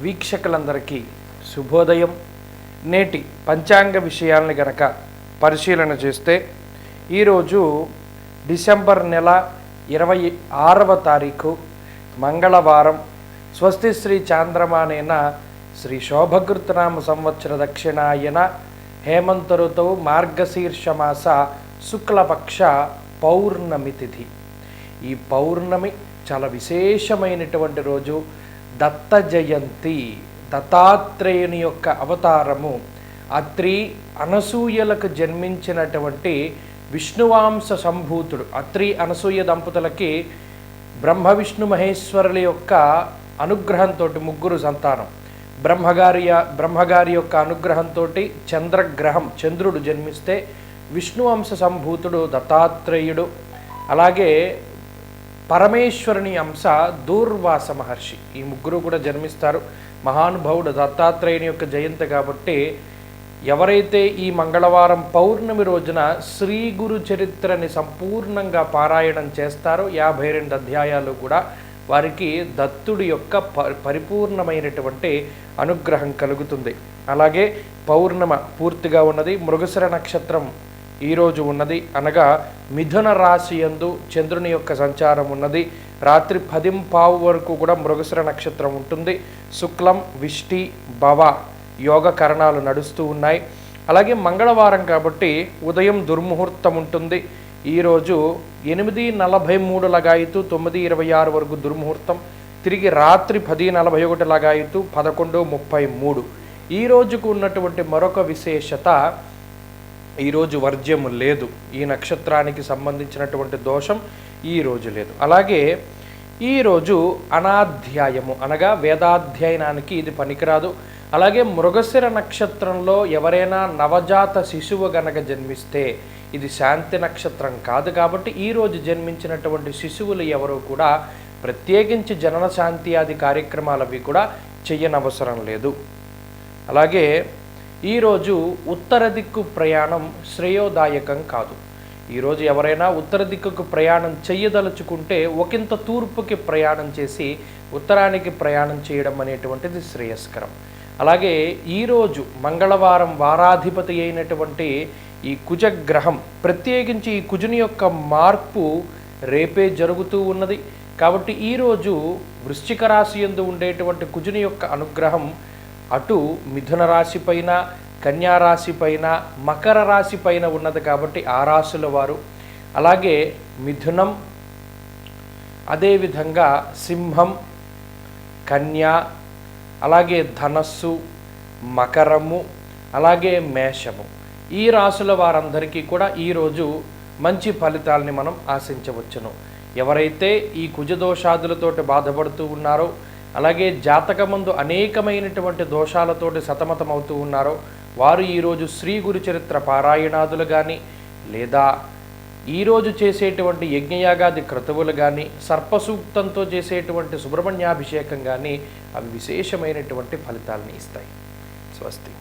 వీక్షకులందరికీ శుభోదయం. నేటి పంచాంగ విషయాల్ని గనక పరిశీలన చేస్తే ఈరోజు డిసెంబర్ నెల ఇరవై ఆరవ తారీఖు మంగళవారం. స్వస్తి శ్రీ చాంద్రమానేన శ్రీ శోభకృతనామ సంవత్సర దక్షిణాయన హేమంత ఋతువు మార్గశీర్షమాస శుక్లపక్ష పౌర్ణమి తిథి. ఈ పౌర్ణమి చాలా విశేషమైనటువంటి రోజు. దత్త జయంతి దత్తాత్రేయుని యొక్క అవతారము అత్రి అనసూయలకు జన్మించినటువంటి విష్ణువాంశ సంభూతుడు. అత్రి అనసూయ దంపతులకి బ్రహ్మ విష్ణు మహేశ్వరుల యొక్క అనుగ్రహంతో ముగ్గురు సంతానం. బ్రహ్మగారి బ్రహ్మగారి యొక్క అనుగ్రహంతో చంద్రగ్రహం చంద్రుడు జన్మిస్తే విష్ణువంశ సంభూతుడు దత్తాత్రేయుడు. అలాగే పరమేశ్వరుని అంశ దూర్వాస మహర్షి. ఈ ముగ్గురు కూడా జన్మిస్తారు. మహానుభావుడు దత్తాత్రేయుని యొక్క జయంతి కాబట్టి ఎవరైతే ఈ మంగళవారం పౌర్ణమి రోజున శ్రీ గురు చరిత్రని సంపూర్ణంగా పారాయణం చేస్తారో యాభై రెండు అధ్యాయాలు కూడా వారికి దత్తుడి యొక్క ప పరిపూర్ణమైనటువంటి అనుగ్రహం కలుగుతుంది. అలాగే పౌర్ణమ పూర్తిగా ఉన్నది. మృగశిర నక్షత్రం ఈరోజు ఉన్నది. అనగా మిథున రాశి యందు చంద్రుని యొక్క సంచారం ఉన్నది. రాత్రి పదింపావు వరకు కూడా మృగశిర నక్షత్రం ఉంటుంది. శుక్లం విష్టి భవ యోగ కరణాలు నడుస్తూ ఉన్నాయి. అలాగే మంగళవారం కాబట్టి ఉదయం దుర్ముహూర్తం ఉంటుంది. ఈరోజు ఎనిమిది నలభై మూడు లగాయితూ తొమ్మిది ఇరవై ఆరు వరకు దుర్ముహూర్తం. తిరిగి రాత్రి పది నలభై ఒకటి లగాయితూ పదకొండు ముప్పై మూడు. ఈ రోజుకు ఉన్నటువంటి మరొక విశేషత ఈరోజు వర్జ్యము లేదు. ఈ నక్షత్రానికి సంబంధించినటువంటి దోషం ఈ రోజు లేదు. అలాగే ఈరోజు అనాధ్యాయము అనగా వేదాధ్యయనానికి ఇది పనికిరాదు. అలాగే మృగశిర నక్షత్రంలో ఎవరైనా నవజాత శిశువు గనక జన్మిస్తే ఇది శాంతి నక్షత్రం కాదు కాబట్టి ఈరోజు జన్మించినటువంటి శిశువులు ఎవరు కూడా ప్రత్యేకించి జనన శాంతి ఆది కార్యక్రమాలవి కూడా చెయ్యనవసరం లేదు. అలాగే ఈరోజు ఉత్తర దిక్కు ప్రయాణం శ్రేయోదాయకం కాదు. ఈరోజు ఎవరైనా ఉత్తర దిక్కుకు ప్రయాణం చెయ్యదలుచుకుంటే ఒకంత తూర్పుకి ప్రయాణం చేసి ఉత్తరానికి ప్రయాణం చేయడం అనేటువంటిది శ్రేయస్కరం. అలాగే ఈరోజు మంగళవారం వారాధిపతి అయినటువంటి ఈ కుజగ్రహం ప్రత్యేకించి ఈ కుజుని యొక్క మార్పు రేపే జరుగుతూ ఉన్నది. కాబట్టి ఈరోజు వృశ్చిక రాశి ఎందు ఉండేటువంటి కుజుని యొక్క అనుగ్రహం అటు మిథున రాశి పైన కన్యారాశి పైన మకర రాశి పైన ఉన్నది కాబట్టి ఆ రాశుల వారు. అలాగే మిథునం అదేవిధంగా సింహం కన్యా అలాగే ధనస్సు మకరము అలాగే మేషము. ఈ రాశుల వారందరికీ కూడా ఈరోజు మంచి ఫలితాలని మనం ఆశించవచ్చును. ఎవరైతే ఈ కుజదోషాదులతోటి బాధపడుతూ ఉన్నారో అలాగే జాతకమందు అనేకమైనటువంటి దోషాలతోటి సతమతమవుతూ ఉన్నారో వారు ఈరోజు శ్రీ గురు చరిత్ర పారాయణాదులు కానీ లేదా ఈరోజు చేసేటువంటి యజ్ఞయాగాది క్రతువులు కానీ సర్పసూక్తంతో చేసేటువంటి సుబ్రహ్మణ్యాభిషేకం కానీ అవి విశేషమైనటువంటి ఫలితాలని ఇస్తాయి. స్వస్తి.